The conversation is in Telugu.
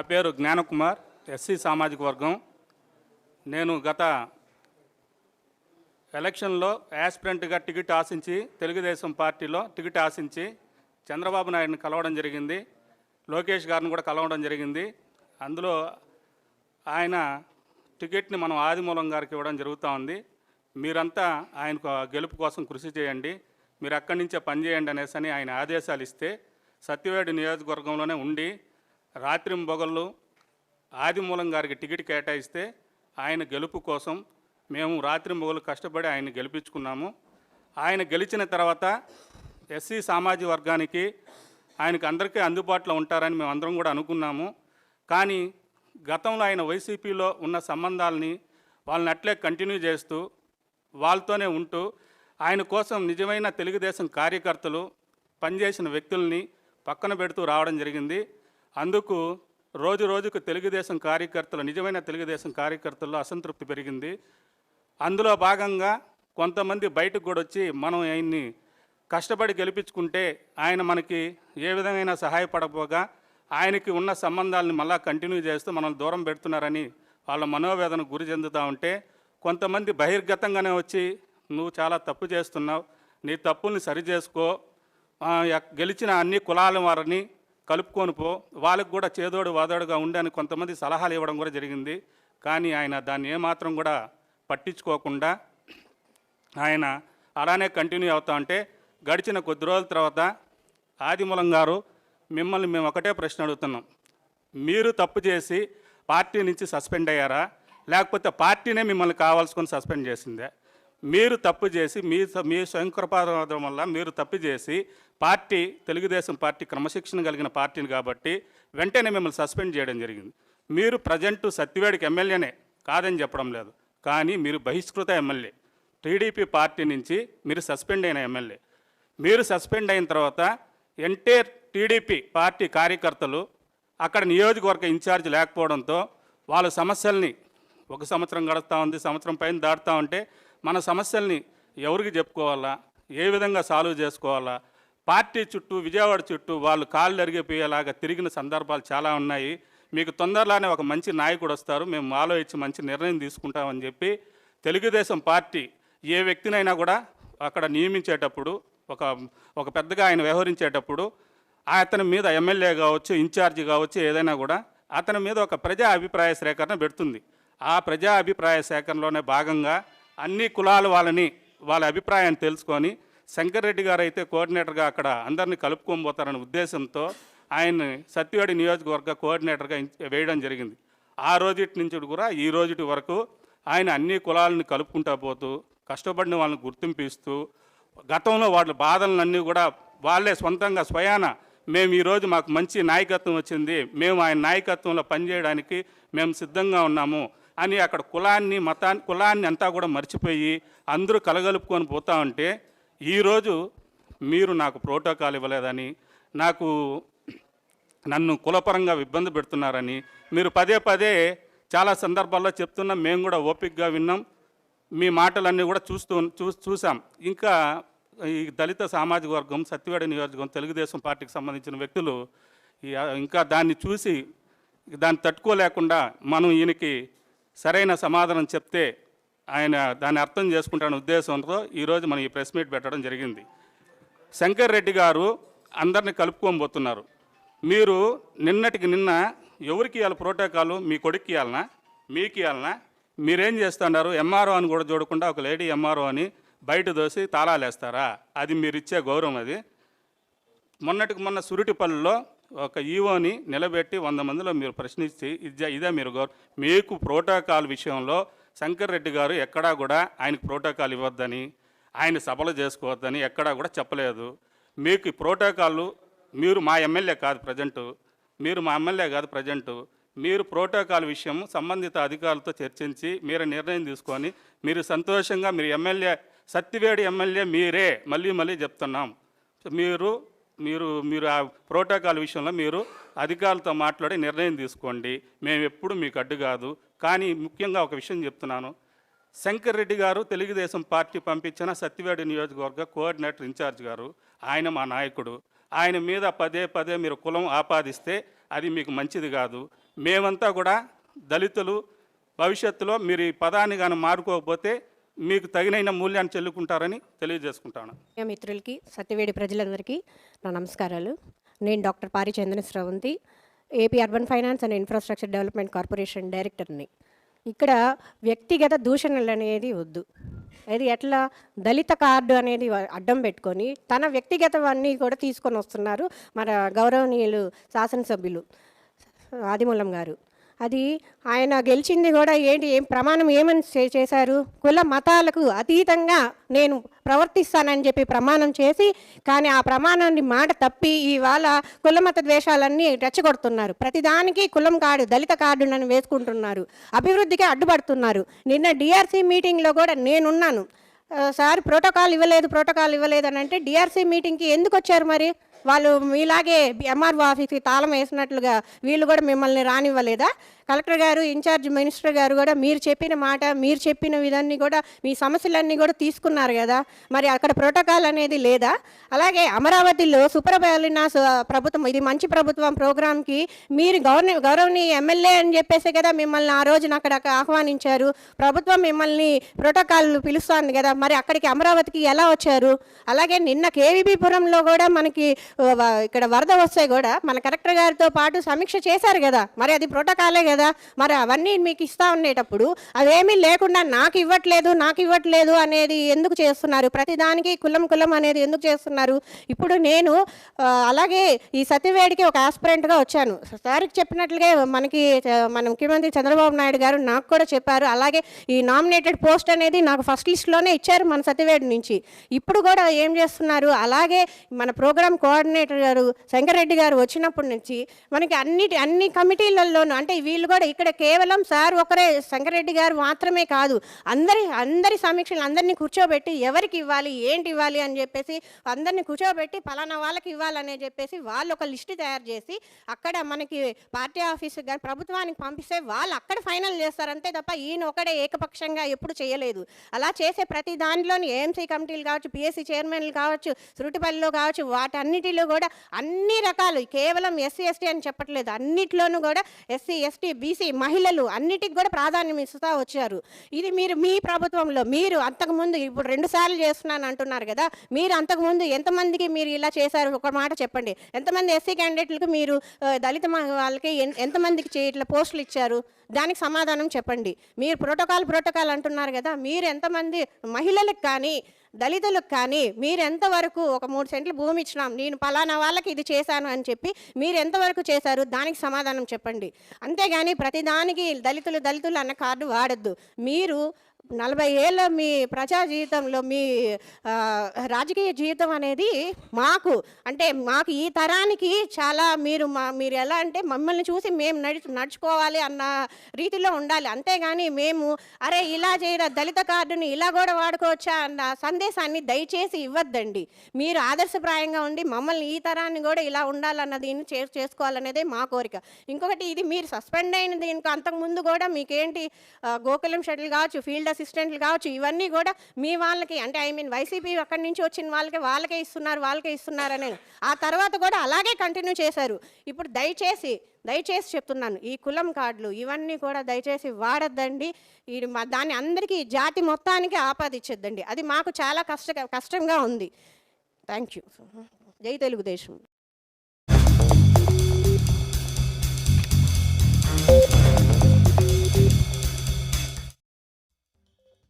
నా పేరు జ్ఞానకుమార్ ఎస్సీ సామాజిక వర్గం. నేను గత ఎలక్షన్లో యాస్పిరెంట్గా టికెట్ ఆశించి తెలుగుదేశం పార్టీలో టికెట్ ఆశించి చంద్రబాబు నాయుడిని కలవడం జరిగింది. లోకేష్ గారిని కూడా కలవడం జరిగింది. అందులో ఆయన టికెట్ని మనం ఆదిమూలం గారికి ఇవ్వడం జరుగుతూ ఉంది. మీరంతా ఆయనకు గెలుపు కోసం కృషి చేయండి. మీరు అక్కడి నుంచే పనిచేయండి అనేసి అని ఆయన ఆదేశాలు ఇస్తే సత్యవేడు నియోజకవర్గంలోనే ఉండి రాత్రింబొగళ్ళు ఆదిమూలం గారికి టికెట్ కేటాయిస్తే ఆయన గెలుపు కోసం మేము రాత్రింబొగలు కష్టపడి ఆయన గెలిపించుకున్నాము. ఆయన గెలిచిన తర్వాత ఎస్సీ సామాజిక వర్గానికి ఆయనకు అందరికీ అందుబాటులో ఉంటారని మేము అందరం కూడా అనుకున్నాము. కానీ గతంలో ఆయన వైసీపీలో ఉన్న సంబంధాలని వాళ్ళని అట్లే కంటిన్యూ చేస్తూ వాళ్ళతోనే ఉంటూ ఆయన కోసం నిజమైన తెలుగుదేశం కార్యకర్తలు పనిచేసిన వ్యక్తుల్ని పక్కన పెడుతూ రావడం జరిగింది. అందుకు రోజు రోజుకు తెలుగుదేశం కార్యకర్తలు నిజమైన తెలుగుదేశం కార్యకర్తల్లో అసంతృప్తి పెరిగింది. అందులో భాగంగా కొంతమంది బయటకు కూడా వచ్చి మనం ఆయన్ని కష్టపడి గెలిపించుకుంటే ఆయన మనకి ఏ విధమైన సహాయపడపోగా ఆయనకి ఉన్న సంబంధాలను మళ్ళా కంటిన్యూ చేస్తూ మనల్ని దూరం పెడుతున్నారని వాళ్ళ మనోవేదన గురి చెందుతూ ఉంటే కొంతమంది బహిర్గతంగానే వచ్చి నువ్వు చాలా తప్పు చేస్తున్నావు నీ తప్పుల్ని సరిచేసుకో గెలిచిన అన్ని కులాల వారిని కలుపుకొని పో. వాళ్ళకు కూడా చేదోడు వాదోడుగా ఉండని కొంతమంది సలహాలు ఇవ్వడం కూడా జరిగింది. కానీ ఆయన దాన్ని ఏమాత్రం కూడా పట్టించుకోకుండా ఆయన అలానే కంటిన్యూ అవుతా ఉంటే గడిచిన కొద్ది రోజుల తర్వాత ఆదిమూలం గారు మిమ్మల్ని మేము ఒకటే ప్రశ్న అడుగుతున్నాం. మీరు తప్పు చేసి పార్టీ నుంచి సస్పెండ్ అయ్యారా? లేకపోతే పార్టీనే మిమ్మల్ని కావాల్సుకొని సస్పెండ్ చేసిందే? మీరు తప్పు చేసి మీ స- మీ స్వయంకృపాదం వల్ల మీరు తప్పు చేసి పార్టీ తెలుగుదేశం పార్టీ క్రమశిక్షణ కలిగిన పార్టీని కాబట్టి వెంటనే మిమ్మల్ని సస్పెండ్ చేయడం జరిగింది. మీరు ప్రజెంట్ సత్యవేడికి ఎమ్మెల్యేనే కాదని చెప్పడం లేదు. కానీ మీరు బహిష్కృత ఎమ్మెల్యే. టీడీపీ పార్టీ నుంచి మీరు సస్పెండ్ అయిన ఎమ్మెల్యే. మీరు సస్పెండ్ అయిన తర్వాత ఎంటైర్ టీడీపీ పార్టీ కార్యకర్తలు అక్కడ నియోజకవర్గ ఇన్ఛార్జ్ లేకపోవడంతో వాళ్ళ సమస్యల్ని ఒక సంవత్సరం గడుస్తూ ఉంది సంవత్సరం పైన దాటుతూ ఉంటే మన సమస్యల్ని ఎవరికి చెప్పుకోవాలా? ఏ విధంగా సాల్వ్ చేసుకోవాలా? పార్టీ చుట్టూ విజయవాడ చుట్టూ వాళ్ళు కాళ్ళు అరిగిపోయేలాగా తిరిగిన సందర్భాలు చాలా ఉన్నాయి. మీకు తొందరలోనే ఒక మంచి నాయకుడు వస్తారు. మేము ఆలోచించి మంచి నిర్ణయం తీసుకుంటామని చెప్పి తెలుగుదేశం పార్టీ ఏ వ్యక్తినైనా కూడా అక్కడ నియమించేటప్పుడు ఒక ఒక పెద్దగా ఆయన వ్యవహరించేటప్పుడు అతని మీద ఎమ్మెల్యే కావచ్చు ఇన్ఛార్జి కావచ్చు ఏదైనా కూడా అతని మీద ఒక ప్రజా అభిప్రాయ సేకరణ పెడుతుంది. ఆ ప్రజా అభిప్రాయ సేకరణలోనే భాగంగా అన్ని కులాల వాళ్ళని వాళ్ళ అభిప్రాయాన్ని తెలుసుకొని శంకర్రెడ్డి గారు అయితే కోఆర్డినేటర్గా అక్కడ అందరినీ కలుపుకొని ఉద్దేశంతో ఆయన్ని సత్యవాడి నియోజకవర్గ కోఆర్డినేటర్గా వేయడం జరిగింది. ఆ రోజుటి నుంచి కూడా ఈ రోజుటి వరకు ఆయన అన్ని కులాలను కలుపుకుంటా పోతూ కష్టపడిన వాళ్ళని గుర్తింపు ఇస్తూ గతంలో వాళ్ళ బాధలన్నీ కూడా వాళ్ళే సొంతంగా స్వయాన మేము ఈరోజు మాకు మంచి నాయకత్వం వచ్చింది మేము ఆయన నాయకత్వంలో పనిచేయడానికి మేము సిద్ధంగా ఉన్నాము అని అక్కడ కులాన్ని మతాన్ని కులాన్ని అంతా కూడా మర్చిపోయి అందరూ కలగలుపుకొని పోతా ఉంటే ఈరోజు మీరు నాకు ప్రోటోకాల్ ఇవ్వలేదని నాకు నన్ను కులపరంగా ఇబ్బంది పెడుతున్నారని మీరు పదే పదే చాలా సందర్భాల్లో చెప్తున్నాం మేము కూడా ఓపికగా విన్నాం. మీ మాటలన్నీ కూడా చూస్తూ చూ చూసాం ఇంకా ఈ దళిత సామాజిక వర్గం సత్యవేడ నియోజకవర్గం తెలుగుదేశం పార్టీకి సంబంధించిన వ్యక్తులు ఇంకా దాన్ని చూసి దాన్ని తట్టుకోలేకుండా మనం ఈయనకి సరైన సమాధానం చెప్తే ఆయన దాన్ని అర్థం చేసుకుంటాన ఉద్దేశంతో ఈరోజు మనం ఈ ప్రెస్ మీట్ పెట్టడం జరిగింది. శంకర్ రెడ్డి గారు అందరిని కలుపుకోబోతున్నారు మీరు నిన్నటికి నిన్న ఎవరికి ఇవ్వాలి ప్రోటోకాలు? మీ కొడుక్కి ఇవ్వాలనా మీకు ఇవ్వాలనా మీరేం చేస్తున్నారు? ఎంఆర్ఓ అని కూడా చూడకుండా ఒక లేడీ ఎంఆర్ఓ అని బయట దోసి తాళాలు వేస్తారా అది మీరు ఇచ్చే గౌరవం అది. మొన్నటికి మొన్న సురిటిపల్లిలో ఒక ఈవోని నిలబెట్టి వంద మందిలో మీరు ప్రశ్నించి ఇదే ఇదే మీరు గౌరవ మీకు ప్రోటోకాల్ విషయంలో శంకర్ రెడ్డి గారు ఎక్కడా కూడా ఆయనకు ప్రోటోకాల్ ఇవ్వద్దని ఆయన సభలు చేసుకోవద్దని ఎక్కడా కూడా చెప్పలేదు. మీకు ప్రోటోకాల్ మీరు మా ఎమ్మెల్యే కాదు ప్రజెంటు మీరు మా ఎమ్మెల్యే కాదు ప్రజెంటు మీరు ప్రోటోకాల్ విషయం సంబంధిత అధికారులతో చర్చించి మీరు నిర్ణయం తీసుకొని మీరు సంతోషంగా మీరు ఎమ్మెల్యే సత్తివేడి ఎమ్మెల్యే మీరే మళ్ళీ మళ్ళీ చెప్తున్నాం. మీరు మీరు మీరు ఆ ప్రోటోకాల్ విషయంలో మీరు అధికారులతో మాట్లాడి నిర్ణయం తీసుకోండి. మేము ఎప్పుడు మీకు అడ్డు కాదు. కానీ ముఖ్యంగా ఒక విషయం చెప్తున్నాను. శంకర్ రెడ్డి గారు తెలుగుదేశం పార్టీ పంపించిన సత్యవేడి నియోజకవర్గ కోఆర్డినేటర్ ఇన్ఛార్జ్ గారు ఆయన మా నాయకుడు. ఆయన మీద పదే పదే మీరు కులం ఆపాదిస్తే అది మీకు మంచిది కాదు. మేమంతా కూడా దళితులు భవిష్యత్తులో మీరు ఈ పదాన్ని కానీ మారుకోకపోతే మీకు తగినైన మూల్యాన్ని చెల్లుకుంటారని తెలియజేసుకుంటాను. మిత్రులకి సత్యవేడి ప్రజలందరికీ నా నమస్కారాలు. నేను doctor Pari Sravanthi AP urban finance and infrastructure development corporation డైరెక్టర్ని. ఇక్కడ వ్యక్తిగత దూషణలు అనేది వద్దు. అది ఎట్లా దళిత కార్డు అనేది అడ్డం పెట్టుకొని తన వ్యక్తిగతవన్నీ కూడా తీసుకొని వస్తున్నారు మన గౌరవనీయులు శాసనసభ్యులు ఆదిమూలం గారు. అది ఆయన గెలిచింది కూడా ఏంటి? ఏం ప్రమాణం ఏమని చేశారు? కుల మతాలకు అతీతంగా నేను ప్రవర్తిస్తానని చెప్పి ప్రమాణం చేసి కానీ ఆ ప్రమాణాన్ని మాట తప్పి ఇవాళ కులమత ద్వేషాలన్నీ రెచ్చగొడుతున్నారు. ప్రతిదానికి కులం కార్డు దళిత కార్డు నన్ను వేసుకుంటున్నారు. అభివృద్ధికి అడ్డుపడుతున్నారు. నిన్న డిఆర్సీ మీటింగ్లో కూడా నేనున్నాను. సార్ ప్రోటోకాల్ ఇవ్వలేదు ప్రోటోకాల్ ఇవ్వలేదు అని అంటే డిఆర్సీ మీటింగ్కి ఎందుకు వచ్చారు మరి? వాళ్ళు మీలాగే ఎంఆర్ఓ ఆఫీస్కి తాళం వేసినట్లుగా వీళ్ళు కూడా మిమ్మల్ని రానివ్వలేదా? కలెక్టర్ గారు ఇన్ఛార్జ్ మినిస్టర్ గారు కూడా మీరు చెప్పిన మాట మీరు చెప్పిన విధాన్ని కూడా మీ సమస్యలన్నీ కూడా తీసుకున్నారు కదా? మరి అక్కడ ప్రోటోకాల్ అనేది లేదా? అలాగే అమరావతిలో సుప్రభాలిన ప్రభుత్వం ఇది మంచి ప్రభుత్వం ప్రోగ్రామ్కి మీరు గౌరవ గౌరవనీయ ఎమ్మెల్యే అని చెప్పేసి కదా మిమ్మల్ని ఆ రోజున అక్కడ ఆహ్వానించారు. ప్రభుత్వం మిమ్మల్ని ప్రోటోకాల్ పిలుస్తోంది కదా మరి అక్కడికి అమరావతికి ఎలా వచ్చారు? అలాగే నిన్న కేవీపీపురంలో కూడా మనకి ఇక్కడ వరద వస్తే కూడా మన కలెక్టర్ గారితో పాటు సమీక్ష చేశారు కదా. మరి అది ప్రోటోకాలే కదా. మరి అవన్నీ మీకు ఇస్తా ఉండేటప్పుడు అవేమీ లేకుండా నాకు ఇవ్వట్లేదు నాకు ఇవ్వట్లేదు అనేది ఎందుకు చేస్తున్నారు? ప్రతిదానికి కులం కులం అనేది ఎందుకు చేస్తున్నారు? ఇప్పుడు నేను అలాగే ఈ సతివేడికి ఒక ఆస్పిరెంట్గా వచ్చాను. సార్కి చెప్పినట్లుగా మనకి మన ముఖ్యమంత్రి చంద్రబాబు నాయుడు గారు నాకు కూడా చెప్పారు. అలాగే ఈ నామినేటెడ్ పోస్ట్ అనేది నాకు ఫస్ట్ లిస్ట్లోనే ఇచ్చారు మన సతివేడి నుంచి. ఇప్పుడు కూడా ఏం చేస్తున్నారు? అలాగే మన ప్రోగ్రామ్ కోఆర్డినేటర్ గారు శంకరెడ్డి గారు వచ్చినప్పటి నుంచి మనకి అన్నిటి అన్ని కమిటీలలోనూ అంటే వీళ్ళు కూడా ఇక్కడ కేవలం సార్ ఒకరే శంకరెడ్డి గారు మాత్రమే కాదు. అందరి అందరి సమీక్షలు అందరినీ కూర్చోబెట్టి ఎవరికి ఇవ్వాలి ఏంటి ఇవ్వాలి అని చెప్పేసి అందరినీ కూర్చోబెట్టి పలానా వాళ్ళకి ఇవ్వాలని చెప్పేసి వాళ్ళు ఒక లిస్ట్ తయారు చేసి అక్కడ మనకి పార్టీ ఆఫీస్ కానీ ప్రభుత్వానికి పంపిస్తే వాళ్ళు అక్కడ ఫైనల్ చేస్తారు అంతే తప్ప ఈయన ఒకడే ఏకపక్షంగా ఎప్పుడు చేయలేదు. అలా చేసే ప్రతి దానిలోని ఏఎంసీ కమిటీలు కావచ్చు పిఎస్సి చైర్మన్లు కావచ్చు సురుటిపల్లిలో కావచ్చు వాటన్నిటి వాటన్నిటిలో కూడా అన్ని రకాలు కేవలం ఎస్సీ ఎస్టీ అని చెప్పట్లేదు. అన్నిట్లోనూ కూడా ఎస్సీ ఎస్టీ బీసీ మహిళలు అన్నిటికి కూడా ప్రాధాన్యం ఇస్తూ వచ్చారు. ఇది మీరు మీ ప్రభుత్వంలో మీరు అంతకుముందు ఇప్పుడు రెండు సార్లు చేస్తున్నాను అంటున్నారు కదా మీరు అంతకుముందు ఎంతమందికి మీరు ఇలా చేశారు? ఒక మాట చెప్పండి. ఎంతమంది ఎస్సీ క్యాండిడేట్లకు మీరు దళిత వాళ్ళకి ఎంతమందికి ఇట్లా పోస్టులు ఇచ్చారు? దానికి సమాధానం చెప్పండి. మీరు ప్రోటోకాల్ ప్రోటోకాల్ అంటున్నారు కదా మీరు ఎంతమంది మహిళలకు కానీ దళితులకు కానీ మీరు ఎంతవరకు ఒక మూడు సెంట్లు భూమి ఇచ్చినాం నేను పలానా వాళ్ళకి ఇది చేశాను అని చెప్పి మీరు ఎంతవరకు చేశారు? దానికి సమాధానం చెప్పండి. అంతేగాని ప్రతిదానికి దళితులు దళితులు అన్న కార్డు వాడద్దు. మీరు నలభై ఏళ్ళ మీ ప్రజా జీవితంలో మీ రాజకీయ జీవితం అనేది మాకు అంటే మాకు ఈ తరానికి చాలా మీరు మా మీరు ఎలా అంటే మమ్మల్ని చూసి మేము నడి నడుచుకోవాలి అన్న రీతిలో ఉండాలి. అంతేగాని మేము అరే ఇలా చేయరా దళిత కార్డుని ఇలా కూడా వాడుకోవచ్చా అన్న సందేశాన్ని దయచేసి ఇవ్వద్దండి. మీరు ఆదర్శప్రాయంగా ఉండి మమ్మల్ని ఈ తరాన్ని కూడా ఇలా ఉండాలన్న దీన్ని చే చేసుకోవాలనేదే మా కోరిక. ఇంకొకటి ఇది మీరు సస్పెండ్ అయిన దీనికి అంతకుముందు కూడా మీకేంటి గోకులం షటిల్ కావచ్చు ఫీల్డ్ అసిస్టెంట్లు కావచ్చు ఇవన్నీ కూడా మీ వాళ్ళకి అంటే ఐ మీన్ వైసీపీ అక్కడి నుంచి వచ్చిన వాళ్ళకి వాళ్ళకే ఇస్తున్నారు వాళ్ళకే ఇస్తున్నారు అనే ఆ తర్వాత కూడా అలాగే కంటిన్యూ చేశారు. ఇప్పుడు దయచేసి దయచేసి చెప్తున్నాను ఈ కులం కార్డులు ఇవన్నీ కూడా దయచేసి వాడద్దండి. ఈ దాన్ని అందరికీ జాతి మొత్తానికి ఆపాదిచ్చేద్దండి అది మాకు చాలా కష్ట కష్టంగా ఉంది. థ్యాంక్ యూ జై తెలుగుదేశం.